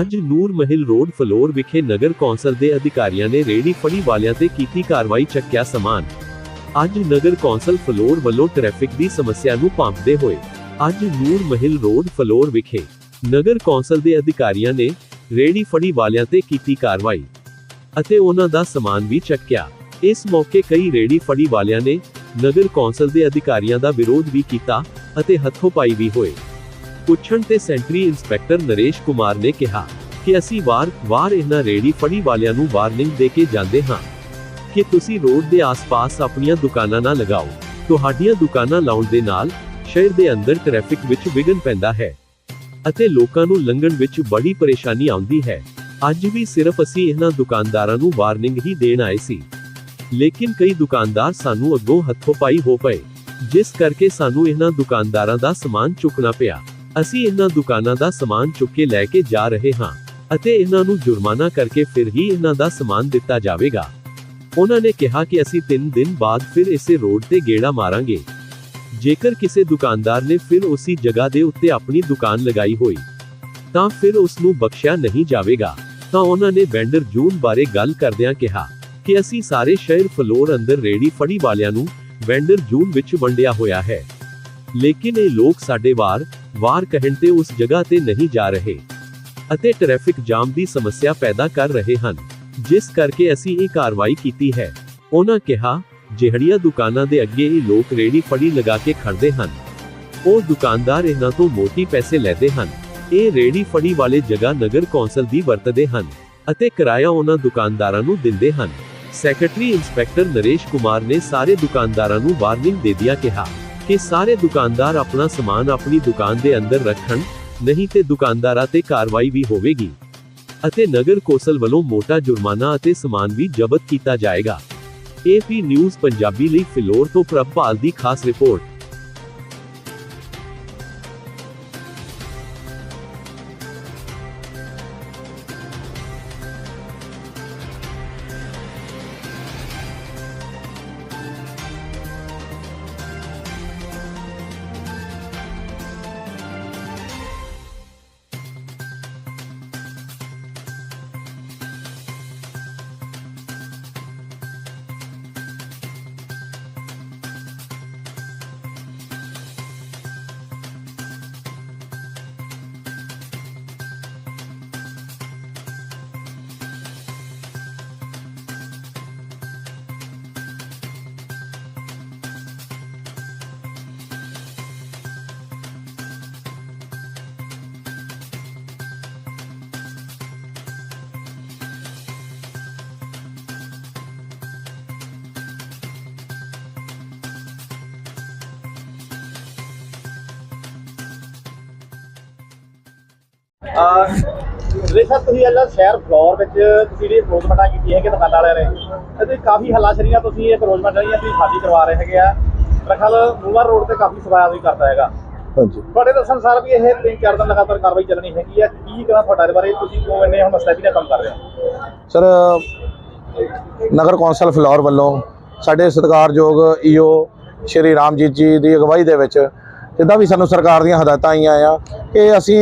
ਅੱਜ ਨੂਰ ਮਹਿਲ road floor ਵਿਖੇ ਨਗਰ council ਦੇ ਅਧਿਕਾਰੀਆਂ ਨੇ ਰੇੜੀ ਫੜੀ ਵਾਲਿਆਂ ਤੇ ਕੀਤੀ ਕਾਰਵਾਈ ਚੱਕਿਆ ਸਮਾਨ। ਅੱਜ ਨਗਰ ਕੌਂਸਲ ਫਲੋਰ ਵੱਲੋਂ ਟ੍ਰੈਫਿਕ ਦੀ ਸਮੱਸਿਆ ਨੂੰ ਭਾਂਪਦੇ ਹੋਏ, ਅੱਜ ਨੂਰ ਮਹਿਲ ਰੋਡ ਫਲੋਰ ਵਿਖੇ ਨਗਰ ਕੌਂਸਲ ਦੇ ਅਧਿਕਾਰੀਆਂ ਨੇ ਰੇੜੀ ਫੜੀ ਵਾਲਿਆਂ ਤੇ ਕੀਤੀ ਕਾਰਵਾਈ ਅਤੇ ਉਹਨਾਂ ਦਾ ਸਮਾਨ ਵੀ ਚੱਕਿਆ। ਇਸ ਮੌਕੇ ਕਈ ਰੇੜੀ ਫੜੀ ਵਾਲਿਆਂ ਨੇ ਨਗਰ ਕੌਂਸਲ ਦੇ ਅਧਿਕਾਰੀਆਂ ਦਾ ਵਿਰੋਧ ਵੀ ਕੀਤਾ ਅਤੇ ਹੱਥੋਂ-ਪਾਈ ਵੀ ਹੋਏ। ਪੁੱਛਣ ਤੇ ਸੈਂਟਰੀ ਇੰਸਪੈਕਟਰ ਨਰੇਸ਼ ਕੁਮਾਰ ਨੇ ਕਿਹਾ ਕਿ ਅਸੀਂ ਵਾਰ-ਵਾਰ ਇਹਨਾਂ ਰੇੜੀ ਫੜੀ ਵਾਲਿਆਂ ਨੂੰ ਵਾਰਨਿੰਗ ਦੇ ਕੇ ਜਾਂਦੇ ਹਾਂ। ਕਿ ਤੁਸੀਂ ਰੋਡ ਦੇ ਆਸ-ਪਾਸ ਆਪਣੀਆਂ ਦੁਕਾਨਾਂ ਨਾ ਲਗਾਓ। ਤੁਹਾਡੀਆਂ ਦੁਕਾਨਾਂ ਲਾਉਣ ਦੇ ਨਾਲ ਸ਼ਹਿਰ ਦੇ ਅੰਦਰ ਟ੍ਰੈਫਿਕ ਵਿੱਚ ਵਿਘਨ ਪੈਂਦਾ ਹੈ ਅਤੇ ਲੋਕਾਂ ਨੂੰ ਲੰਘਣ ਵਿੱਚ ਬੜੀ ਪਰੇਸ਼ਾਨੀ ਆਉਂਦੀ ਹੈ। ਅੱਜ ਵੀ ਸਿਰਫ ਅਸੀਂ ਇਹਨਾਂ ਦੁਕਾਨਦਾਰਾਂ ਨੂੰ ਵਾਰਨਿੰਗ ਹੀ ਦੇਣ ਆਏ ਸੀ। ਲੇਕਿਨ ਕਈ ਦੁਕਾਨਦਾਰ ਸਾਨੂੰ ਅੱਗੋਂ ਹੱਥੋਂ ਪਾਈ ਹੋ ਪਏ, ਜਿਸ ਕਰਕੇ ਸਾਨੂੰ ਇਹਨਾਂ ਦੁਕਾਨਦਾਰਾਂ ਦਾ ਸਮਾਨ ਚੁੱਕਣਾ ਪਿਆ। ਅਸੀਂ ਇਹਨਾਂ ਦੁਕਾਨਾਂ ਦਾ ਸਮਾਨ ਚੁੱਕ ਕੇ ਲੈ ਕੇ ਜਾ ਰਹੇ ਹਾਂ, ਅਤੇ ਇਹਨਾਂ ਨੂੰ ਜੁਰਮਾਨਾ ਕਰਕੇ ਫਿਰ ਹੀ ਇਹਨਾਂ ਦਾ ਸਮਾਨ ਦਿੱਤਾ ਜਾਵੇਗਾ। ਉਹਨਾਂ ਨੇ ਕਿਹਾ ਕਿ ਅਸੀਂ 3 ਦਿਨ ਬਾਅਦ ਫਿਰ ਇਸੇ ਰੋਡ ਤੇ ਗੇੜਾ ਮਾਰਾਂਗੇ। ਜੇਕਰ ਕਿਸੇ ਦੁਕਾਨਦਾਰ ਨੇ ਫਿਰ ਉਸੇ ਜਗ੍ਹਾ ਦੇ ਉੱਤੇ ਆਪਣੀ ਦੁਕਾਨ ਲਗਾਈ ਹੋਈ, ਤਾਂ ਫਿਰ ਉਸ ਨੂੰ ਬਖਸ਼ਿਆ ਨਹੀਂ ਜਾਵੇਗਾ। ਤਾਂ ਉਹਨਾਂ ਨੇ ਵੈਂਡਰ ਜੂਨ ਬਾਰੇ ਗੱਲ ਕਰਦਿਆਂ ਕਿਹਾ ਕਿ ਅਸੀਂ ਸਾਰੇ ਸ਼ਹਿਰ ਫਲੋਰ ਅੰਦਰ ਰੇੜੀ ਫੜੀ ਵਾਲਿਆਂ ਨੂੰ ਵੈਂਡਰ ਜੂਨ ਵਿੱਚ ਵੰਡਿਆ ਹੋਇਆ ਹੈ। ਲੇਕਿਨ ਇਹ ਲੋਕ ਸਾਡੇ ਵਾਰ ਵਾਰ ਕਹਿਣ ਤੇ ਉਸ ਜਗ੍ਹਾ ਤੇ ਨਹੀਂ ਜਾ ਰਹੇ ਅਤੇ ਟ੍ਰੈਫਿਕ ਜਾਮ ਦੀ ਸਮੱਸਿਆ ਪੈਦਾ ਕਰ ਰਹੇ ਹਨ, ਜਿਸ ਕਰਕੇ ਅਸੀਂ ਇਹ ਕਾਰਵਾਈ ਕੀਤੀ ਹੈ। ਉਹਨਾਂ ਕਿਹਾ, ਜਿਹੜੀਆਂ ਦੁਕਾਨਾਂ ਦੇ ਅੱਗੇ ਇਹ ਲੋਕ ਰੇੜੀ ਫੜੀ ਲਗਾ ਕੇ ਖੜਦੇ ਹਨ, ਉਹ ਦੁਕਾਨਦਾਰ ਇਹਨਾਂ ਤੋਂ ਮੋਟੀ ਪੈਸੇ ਲੈਂਦੇ ਹਨ। ਇਹ ਰੇੜੀ ਫੜੀ ਵਾਲੇ ਜਗ੍ਹਾ ਨਗਰ ਕੌਂਸਲ ਦੀ ਵਰਤਦੇ ਹਨ ਅਤੇ ਕਿਰਾਇਆ ਉਹਨਾਂ ਦੁਕਾਨਦਾਰਾਂ ਨੂੰ ਦਿੰਦੇ ਹਨ। ਸੈਕਟਰੀ ਇੰਸਪੈਕਟਰ ਨਰੇਸ਼ ਕੁਮਾਰ ਨੇ ਸਾਰੇ ਦੁਕਾਨਦਾਰਾਂ ਨੂੰ ਵਾਰਨਿੰਗ ਦੇ ਦਿਆ ਕਿਹਾ। ਕਿ ਸਾਰੇ ਦੁਕਾਨਦਾਰ ਆਪਣਾ ਸਮਾਨ ਆਪਣੀ ਦੁਕਾਨ ਦੇ ਅੰਦਰ ਰੱਖਣ, ਨਹੀਂ ਤੇ ਦੁਕਾਨਦਾਰਾਂ ਤੇ ਕਾਰਵਾਈ ਵੀ ਹੋਵੇਗੀ। ਅਤੇ ਨਗਰ ਕੌਂਸਲ ਵੱਲੋਂ ਮੋਟਾ ਜੁਰਮਾਨਾ ਅਤੇ ਸਮਾਨ ਵੀ ਜ਼ਬਤ ਕੀਤਾ ਜਾਏਗਾ। ਏਪੀ ਨਿਊਜ਼ ਪੰਜਾਬੀ ਲਈ ਫਿਲੌਰ ਤੋਂ ਪ੍ਰਭਪਾਲ ਦੀ ਖਾਸ ਰਿਪੋਰਟ। ਜਿਹੜੇ ਸਰ ਤੁਸੀਂ ਅੱਲਾ ਸ਼ਹਿਰ ਫਲੋਰ ਵਿੱਚ ਤੁਸੀਂ ਜਿਹੜੀ ਰੋਜ਼ਮਟਾ ਕੀਤੀ ਹੈ ਕਿ ਦੁਕਾਨਾਂ ਵਾਲਿਆਂ ਨੇ ਇਹਦੇ ਕਾਫੀ ਹੱਲਾਸ਼ਰੀਆਂ ਤੁਸੀਂ ਇੱਕ ਰੋਜ਼ਮਟਾ ਦੀਆਂ ਤੁਸੀਂ ਖਾਲੀ ਕਰਵਾ ਰਹੇ ਹੈਗੇ ਆ। ਰਖਲ ਮੂਲਰ ਰੋਡ ਤੇ ਕਾਫੀ ਸਫਾਇਆ ਵੀ ਕਰਦਾ ਹੈਗਾ। ਹਾਂਜੀ। ਤੁਹਾਡੇ ਦੱਸਣ ਸਾਰ ਵੀ ਇਹ ਤਿੰਨ ਚਾਰ ਦਿਨ ਲਗਾਤਾਰ ਕਾਰਵਾਈ ਚੱਲਣੀ ਹੈਗੀ ਆ। ਕੀ ਕਰਾਂ ਤੁਹਾਡਾ ਬਾਰੇ? ਤੁਸੀਂ ਕਿਉਂ ਇੰਨੇ ਹੁਣ ਮਸਤੈਦੀ ਨਾਲ ਕੰਮ ਕਰ ਰਹੇ ਹੋ? ਸਰ ਨਗਰ ਕੌਂਸਲ ਫਲੋਰ ਵੱਲੋਂ ਸਾਡੇ ਸਤਿਕਾਰਯੋਗ ਈਓ ਸ਼੍ਰੀ ਰਾਮਜੀਤ ਜੀ ਦੀ ਅਗਵਾਈ ਦੇ ਵਿੱਚ ਜਿੱਦਾਂ ਵੀ ਸਾਨੂੰ ਸਰਕਾਰ ਦੀਆਂ ਹਦਾਇਤਾਂ ਆਈਆਂ ਆ ਕਿ ਅਸੀਂ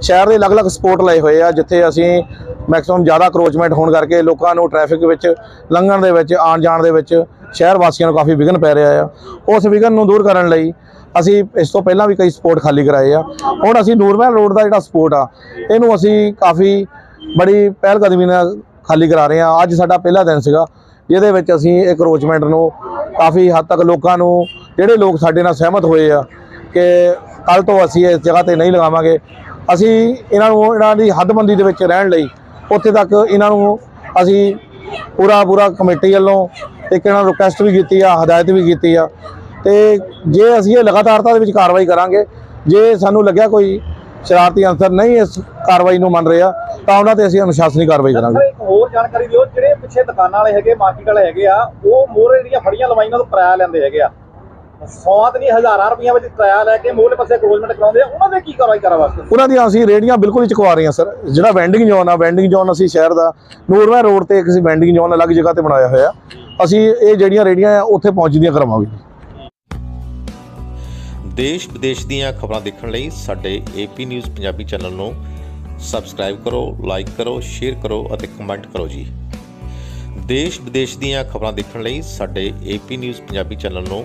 ਸ਼ਹਿਰ ਦੇ ਅਲੱਗ-ਅਲੱਗ ਸਪੋਰਟ ਲਏ ਹੋਏ ਆ, ਜਿੱਥੇ ਅਸੀਂ ਮੈਕਸਿਮਮ ਜ਼ਿਆਦਾ ਕਰੋਚਮੈਂਟ ਹੋਣ ਕਰਕੇ ਲੋਕਾਂ ਨੂੰ ਟ੍ਰੈਫਿਕ ਵਿੱਚ, ਲੰਘਣ ਦੇ ਵਿੱਚ ਆਉਣ ਜਾਣ ਦੇ ਵਿੱਚ ਸ਼ਹਿਰ ਵਾਸੀਆਂ ਨੂੰ ਕਾਫੀ ਵਿਘਨ ਪੈ ਰਿਹਾ ਆ। ਉਸ ਵਿਘਨ ਨੂੰ ਦੂਰ ਕਰਨ ਲਈ ਅਸੀਂ ਇਸ ਤੋਂ ਪਹਿਲਾਂ ਵੀ ਕਈ ਸਪੋਰਟ ਖਾਲੀ ਕਰਾਏ ਆ। ਹੁਣ ਅਸੀਂ ਨੂਰਮਹਿਲ ਰੋਡ ਦਾ ਜਿਹੜਾ ਸਪੋਰਟ ਆ, ਇਹਨੂੰ ਅਸੀਂ ਕਾਫੀ ਬੜੀ ਪਹਿਲ ਕਦਮੀ ਨਾਲ ਖਾਲੀ ਕਰਾ ਰਹੇ ਹਾਂ ਅੱਜ ਸਾਡਾ ਪਹਿਲਾ ਦਿਨ ਸੀਗਾ, ਜਿਹਦੇ ਵਿੱਚ ਅਸੀਂ ਇਹ ਕਰੋਚਮੈਂਟ ਨੂੰ ਕਾਫੀ ਹੱਦ ਤੱਕ ਲੋਕਾਂ ਨੂੰ, ਜਿਹੜੇ ਲੋਕ ਸਾਡੇ ਨਾਲ ਸਹਿਮਤ ਹੋਏ ਆ ਕਿ ਕੱਲ ਤੋਂ ਅਸੀਂ ਇਸ ਜਗ੍ਹਾ ਤੇ ਨਹੀਂ ਲਗਾਵਾਂਗੇ। ਅਸੀਂ ਇਹਨਾਂ ਨੂੰ ਇਹਨਾਂ ਦੀ ਹੱਦਬੰਦੀ ਦੇ ਵਿੱਚ ਰਹਿਣ ਲਈ ਉੱਥੇ ਤੱਕ ਇਹਨਾਂ ਨੂੰ ਅਸੀਂ ਪੂਰਾ ਪੂਰਾ ਕਮੇਟੀ ਵੱਲੋਂ ਇੱਕ ਇਹਨਾਂ ਨੂੰ ਰਿਕੁਐਸਟ ਵੀ ਕੀਤੀ ਆ, ਹਦਾਇਤ ਵੀ ਕੀਤੀ ਆ। ਤੇ ਜੇ ਅਸੀਂ ਇਹ ਲਗਾਤਾਰਤਾ ਦੇ ਵਿੱਚ ਕਾਰਵਾਈ ਕਰਾਂਗੇ, ਜੇ ਸਾਨੂੰ ਲੱਗਿਆ ਕੋਈ ਸ਼ਰਾਰਤੀ ਅਨਸਰ ਨਹੀਂ ਇਸ ਕਾਰਵਾਈ ਨੂੰ ਮੰਨ ਰਿਹਾ, ਤਾਂ ਉਹਨਾਂ ਤੇ ਅਸੀਂ ਅਨੁਸ਼ਾਸਨੀ ਕਾਰਵਾਈ ਕਰਾਂਗੇ। ਹੋਰ ਜਾਣਕਾਰੀ ਦਿਓ, ਜਿਹੜੇ ਪਿੱਛੇ ਦੁਕਾਨਾਂ ਵਾਲੇ ਹੈਗੇ ਮਾਰਕੀਟ ਵਾਲੇ ਹੈਗੇ ਆ, ਉਹ ਮੋਹਰੇ ਜਿਹੜੀਆਂ ਫੜੀਆਂ ਲਵਾਈਆਂ ਤੋਂ ਕਿਰਾਇਆ ਲੈਂਦੇ ਹੈਗੇ ਆ। ਸੌਂਤ ਨਹੀਂ ਹਜ਼ਾਰਾਂ ਰੁਪਈਆ ਵਿੱਚ ਕਿਰਾਇਆ ਲੈ ਕੇ ਮੂਲ ਪਾਸੇ ਕਰੋਜਮੈਂਟ ਕਰਾਉਂਦੇ ਆ ਉਹਨਾਂ ਦੇ ਕੀ ਕਾਰਵਾਈ ਕਰਾ ਵਾਸਤੇ? ਉਹਨਾਂ ਦੀਆਂ ਅਸੀਂ ਰੇੜੀਆਂ ਬਿਲਕੁਲ ਹੀ ਚੁਕਵਾ ਰਹੇ ਹਾਂ ਸਰ। ਜਿਹੜਾ ਵੈਂਡਿੰਗ ਜ਼ੋਨ ਆ ਵੈਂਡਿੰਗ ਜ਼ੋਨ ਅਸੀਂ ਸ਼ਹਿਰ ਦਾ ਨੂਰਵਾ ਰੋਡ ਤੇ ਇੱਕ ਅਸੀਂ ਵੈਂਡਿੰਗ ਜ਼ੋਨ ਅਲੱਗ ਜਗ੍ਹਾ ਤੇ ਬਣਾਇਆ ਹੋਇਆ। ਅਸੀਂ ਇਹ ਜਿਹੜੀਆਂ ਰੇੜੀਆਂ ਆ ਉੱਥੇ ਪਹੁੰਚਦੀਆਂ ਕਰਵਾਵਾਂਗੇ ਦੇਸ਼ ਵਿਦੇਸ਼ ਦੀਆਂ ਖਬਰਾਂ ਦੇਖਣ ਲਈ ਸਾਡੇ ਏਪੀ ਨਿਊਜ਼ ਪੰਜਾਬੀ ਚੈਨਲ ਨੂੰ ਸਬਸਕ੍ਰਾਈਬ ਕਰੋ ਲਾਈਕ ਕਰੋ ਸ਼ੇਅਰ ਕਰੋ ਅਤੇ ਕਮੈਂਟ ਕਰੋ ਜੀ। ਦੇਸ਼ ਵਿਦੇਸ਼ ਦੀਆਂ ਖਬਰਾਂ ਦੇਖਣ ਲਈ ਸਾਡੇ ਏਪੀ ਨਿਊਜ਼ ਪੰਜਾਬੀ ਚੈਨਲ ਨੂੰ